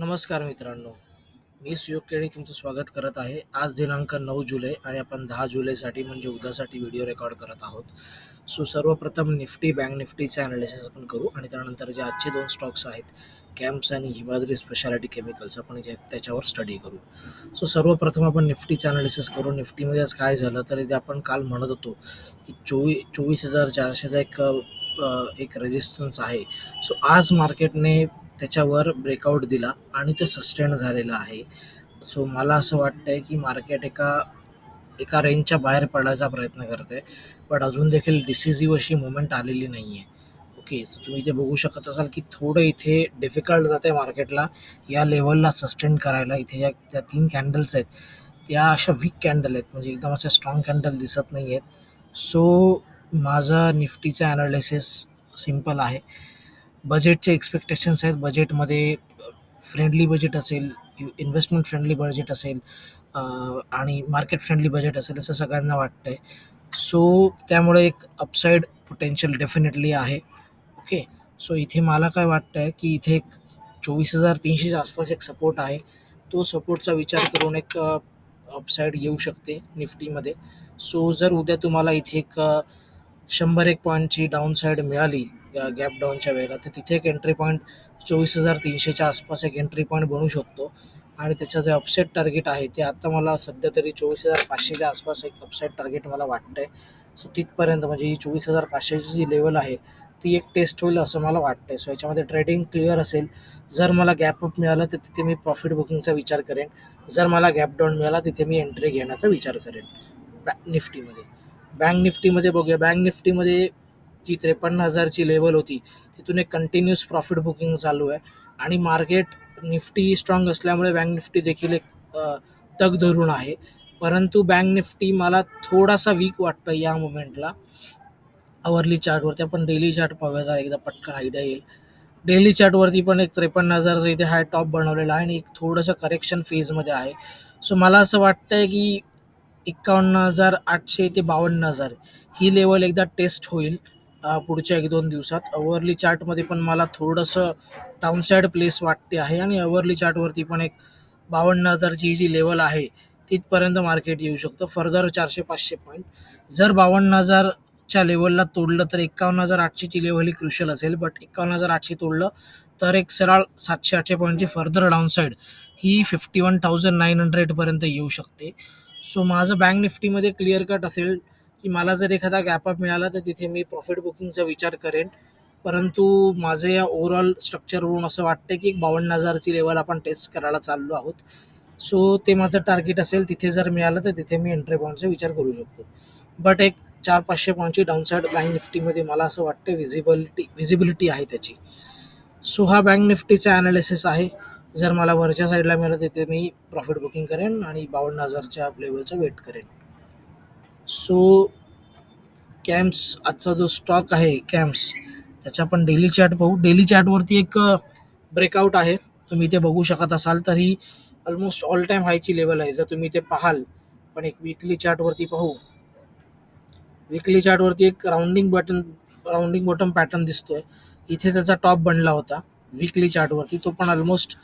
नमस्कार मित्रांनो. मी सुयोग केळी तुमचं स्वागत करत आहे. आज दिनांक नऊ जुलै आणि आपण दहा जुलैसाठी म्हणजे उद्यासाठी व्हिडिओ रेकॉर्ड करत आहोत. सो सर्वप्रथम निफ्टी बँक निफ्टीचं ॲनालिसिस आपण करू आणि त्यानंतर जे आजचे दोन स्टॉक्स आहेत कॅम्प्स आणि हिमाद्री स्पेशालिटी केमिकल्स आपण जे त्याच्यावर स्टडी करू. सो सर्वप्रथम आपण निफ्टीचं ॲनालिसिस करू. निफ्टीमध्ये आज काय झालं तर इथे आपण काल म्हणत होतो की चोवी चोवीस हजार चारशेचा एक एक रेजिस्टन्स आहे. सो आज मार्केटने त्याच्यावर ब्रेकआउट दिला आणि तो सस्टेन झालेला आहे. सो मला असं वाटतंय की मार्केट एका एका रेंजच्या बाहेर पडायचा प्रयत्न करते बट अजून देखील डिसिसिव्ह अशी मुवमेंट आलेली नाही आहे ओके सो तुम्ही इथे बघू शकत असाल की थोडं इथे डिफिकल्ट जाते मार्केटला या लेवलला सस्टेन करायला इथे या त्या तीन कॅन्डल्स आहेत. त्या अशा वीक कॅन्डल आहेत म्हणजे एकदम अशा स्ट्रॉंग कॅन्डल दिसत नाही आहेत सो माझं निफ्टीचं ॲनालिसिस सिंपल आहे. बजेटचे एक्सपेक्टेशन्स आहेत. बजेटमध्ये फ्रेंडली बजेट असेल इन्व्हेस्टमेंट फ्रेंडली बजेट असेल आणि मार्केट फ्रेंडली बजेट असेल असं सगळ्यांना वाटतं आहे सो त्यामुळे एक अपसाईड पोटेन्शियल डेफिनेटली आहे. ओके सो इथे मला काय वाटतं आहे की इथे एक चोवीस हजार तीनशेच्या आसपास एक सपोर्ट आहे. तो सपोर्टचा विचार करून एक अपसाईड येऊ शकते निफ्टीमध्ये. सो जर उद्या तुम्हाला इथे एक शंभर एक पॉईंटची डाऊनसाईड मिळाली गॅप डाऊनच्या वेळेला. तर तिथे एक एंट्री पॉईंट चोवीस हजार तीनशेच्या आसपास एक एंट्री पॉईंट बनू शकतो. आणि त्याचं जे अपसेट टार्गेट आहे ते आता मला सध्या तरी चोवीस हजार पाचशेच्या आसपास एक अपसेट टार्गेट मला वाटतंय. सो तिथपर्यंत म्हणजे ही चोवीस हजार पाचशेची जी लेवल आहे ती एक टेस्ट होईल असं मला वाटतंय. सो याच्यामध्ये ट्रेडिंग क्लिअर असेल. जर मला गॅप अप मिळाला तर तिथे मी प्रॉफिट बुकिंगचा विचार करेन. जर मला गॅप डाऊन मिळाला तिथे मी एंट्री घेण्याचा विचार करेन. बॅ निफ्टीमध्ये बँक निफ्टीमध्ये बघूया. बँक निफ्टीमध्ये जी त्रेपन्न हजारची लेवल होती तिथून एक कंटिन्युअस प्रॉफिट बुकिंग चालू आहे. आणि मार्केट निफ्टी स्ट्रॉंग असल्यामुळे बँक निफ्टी देखील एक तग धरून आहे. परंतु बँक निफ्टी मला थोडासा वीक वाटतं या मुमेंटला आवरली चार्टवरती आपण डेली चार्ट पाहूया जरा एकदा पटकन आयडिया येईल. डेली चार्टवरती पण एक त्रेपन्न हजारचं इथे हाय टॉप बनवलेला आहे आणि एक थोडंसं करेक्शन फेजमध्ये आहे. सो मला असं वाटतं आहे की एक्कावन्न हजार आठशे ते बावन्न हजार ही लेवल एकदा टेस्ट होईल. पुढच्या एक दोन दिवसात. अवरली चार्टमध्ये पण मला थोडंसं डाऊनसाईड प्लेस वाटते आहे आणि अवरली चार्टवरती पण एक बावन्न हजारची ही जी लेवल आहे तिथपर्यंत मार्केट येऊ शकतं. फर्दर चारशे पाचशे पॉईंट जर बावन्न हजारच्या लेवलला तोडलं तर एक्कावन्न हजार आठशेची लेवल ही क्रुशल असेल. बट एक्कावन्न हजार आठशे तोडलं तर एक सरळ सातशे आठशे पॉईंटची फर्दर डाऊनसाईड ही फिफ्टी वन थाउजंड नाईन हंड्रेडपर्यंत येऊ शकते. सो माझं बँक निफ्टीमध्ये क्लिअर कट असेल. की मला जर एखादा गॅपअप मिळाला तर तिथे मी प्रॉफिट बुकिंगचा विचार करेन. परंतु माझं या ओव्हरऑल स्ट्रक्चरवरून असं वाटतं की एक बावन्न हजारची लेवल आपण टेस्ट करायला चाललो आहोत. सो ते माझं टार्गेट असेल तिथे जर मिळालं तर तिथे मी एंट्री पॉईंटचा विचार करू शकतो. बट एक चार पाचशे पॉईंटची डाऊनसाईड बँक निफ्टीमध्ये मला असं वाटतं विजिबिलिटी विजिबिलिटी आहे त्याची. सो हा बँक निफ्टीचा ॲनालिसिस आहे. जर मला वरच्या साईडला मिळालं तिथे मी प्रॉफिट बुकिंग करेन आणि बावन्न हजारच्या लेवलचा वेट करेन. सो कॅम्प्स आजचा जो स्टॉक आहे कॅम्प्स त्याचा आपण डेली चार्ट पाहू. डेली चार्टवरती एक ब्रेकआउट आहे. तुम्ही इथे बघू शकत असाल तर ही ऑलमोस्ट ऑल टाईम हायची लेवल आहे. जर तुम्ही इथे पाहाल पण एक विकली चार्टवरती पाहू. विकली चार्टवरती एक rounding button rounding bottom pattern दिसतोय. इथे त्याचा टॉप बनला होता विकली चार्टवरती तो पण ऑलमोस्ट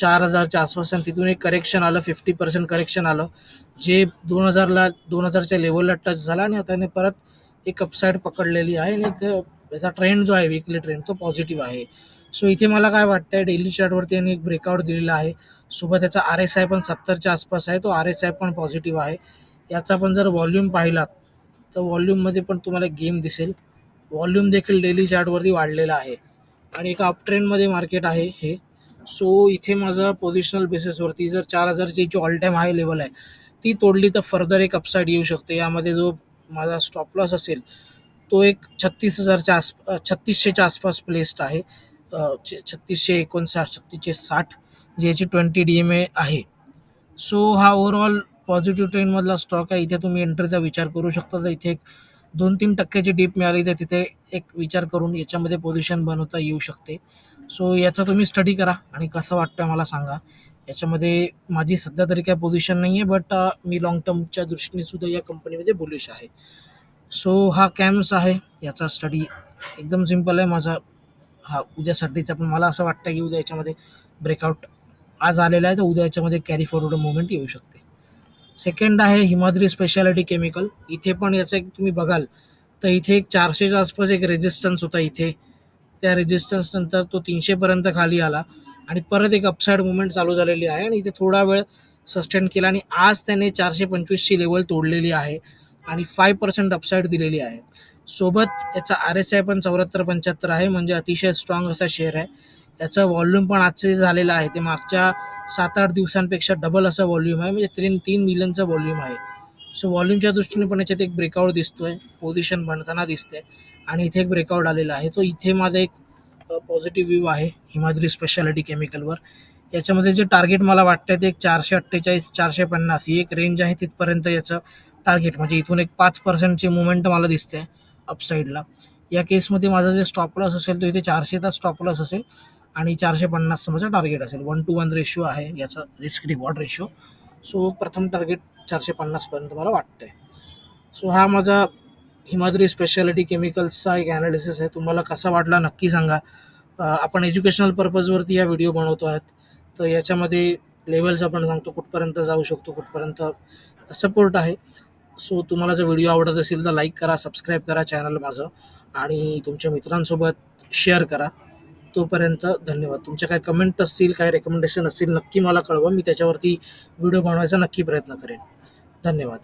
चार हजारच्या आसपास आणि तिथून एक करेक्शन आलं फिफ्टी पर्सेंट करेक्शन आलं. जे दोन हजारला दोन हजारच्या लेवलला टच झाला आणि आता परत एक अपसाईड पकडलेली आहे आणि एक त्याचा याचा ट्रेंड जो आहे विकली ट्रेंड तो पॉझिटिव्ह आहे. सो इथे मला काय वाटतंय डेली चार्टवरती यांनी एक ब्रेकआउट दिलेला आहे. सोबत त्याचा आर एस आय पण सत्तरच्या आसपास आहे तो आर एस आय पण पॉझिटिव्ह आहे. याचा पण जर व्हॉल्यूम पाहिलात तर व्हॉल्यूममध्ये पण तुम्हाला गेम दिसेल. व्हॉल्यूम देखील डेली चार्टवरती वाढलेला आहे. आणि एका अपट्रेंडमध्ये मार्केट आहे हे. सो इथे माझं पोझिशनल बेसिसवरती जर चार हजारची जी ऑल टाईम हाय लेवल आहे ती तोडली तर फर्दर एक अपसाईड येऊ शकते. यामध्ये जो माझा स्टॉप लॉस असेल तो एक छत्तीस हजारच्या आस छत्तीसशेच्या आसपास प्लेस्ड आहे. छ- छत्तीसशे एकोणसाठ छत्तीसशे साठ जी याची ट्वेंटी डी एम ए आहे. सो हा ओव्हरऑल पॉझिटिव्ह ट्रेंडमधला स्टॉक आहे. इथे तुम्ही एंट्रीचा विचार करू शकता. जर इथे एक दोन तीन टक्क्याची डीप मिळाली तर तिथे एक विचार करून याच्यामध्ये पोझिशन बनवता येऊ शकते. सो याचा तुम्ही स्टडी करा आणि कसं वाटतं मला सांगा. याच्यामध्ये माझी सध्या तरी काय पोझिशन नाही आहे बट मी लॉंग टर्मच्या दृष्टीने सुद्धा या कंपनीमध्ये बुलिश आहे. सो हा कॅम्प्स आहे. याचा स्टडी एकदम सिंपल आहे. माझा हा उद्यासाठीचा पण मला असं वाटतं की उद्या याच्यामध्ये ब्रेकआउट आज आलेला आहे तर उद्या याच्यामध्ये कॅरी फॉरवर्ड मुवमेंट येऊ शकते. सेकंड आहे हिमाद्री स्पेशालिटी केमिकल इथे पण याचं एक तुम्ही बघाल. तर इथे एक चारशेच्या आसपास एक रेजिस्टन्स होता इथे. त्या रेजिस्टन्स नंतर तो तीनशेपर्यंत खाली आला. आणि परत एक अपसाईड मुवमेंट चालू झालेली आहे. आणि इथे थोडा वेळ सस्टेन केला आणि आज त्याने चारशे पंचवीसची लेवल तोडलेली आहे. आणि फाय पर्सेंट अपसाईड दिलेली आहे. सोबत याचा आर एस आय पण चौऱ्याहत्तर पंच्याहत्तर आहे. म्हणजे अतिशय स्ट्रॉंग असा शेअर आहे. याचं व्हॉल्यूम पण आजचे झालेलं आहे ते मागच्या सात आठ दिवसांपेक्षा डबल असं व्हॉल्यूम आहे. म्हणजे तीन तीन मिलियनचं व्हॉल्यूम आहे. सो व्हॉल्यूमच्या दृष्टीने पण याच्यात एक ब्रेकआउट दिसतोय. पोझिशन बनताना दिसते आणि इथे एक ब्रेकआउट आलेला आहे. तो इथे माझा एक पॉझिटिव्ह व्ह्यू आहे हिमाद्री स्पेशालिटी केमिकलवर याच्यामध्ये जे टार्गेट मला वाटतं ते एक चारशे अठ्ठेचाळीस चारशे पन्नास. ही एक रेंज आहे तिथपर्यंत याचं टार्गेट म्हणजे इथून एक पाच पर्सेंटची मुवमेंट मला दिसते अपसाईडला या केसमध्ये माझा जे स्टॉप लॉस असेल तो इथे चारशेचा स्टॉप लॉस असेल आणि चारशे पन्नासचं समजा टार्गेट असेल. वन टू वन रेशो आहे याचा रिस्क रिवॉर्ड रेशो सो प्रथम टार्गेट चारशे पन्नासपर्यंत मला वाटतं आहे सो हा माझा हिमाद्री स्पेशालिटी केमिकल्सचा एक ॲनालिसिस आहे. तुम्हाला कसा वाटला नक्की सांगा. आपण एज्युकेशनल पर्पजवरती या व्हिडिओ बनवतो आहेत. तर याच्यामध्ये लेवल्स आपण सांगतो कुठपर्यंत जाऊ शकतो कुठपर्यंत सपोर्ट आहे. सो तुम्हाला जर व्हिडिओ आवडत असेल तर लाईक करा सबस्क्राईब करा चॅनल माझं. आणि तुमच्या मित्रांसोबत शेअर करा. तोपर्यंत धन्यवाद. तुमच्या काय कमेंट असतील काय रेकमेंडेशन असतील नक्की मला कळवा. मी त्याच्यावरती व्हिडिओ बनवायचा नक्की प्रयत्न करेन. धन्यवाद.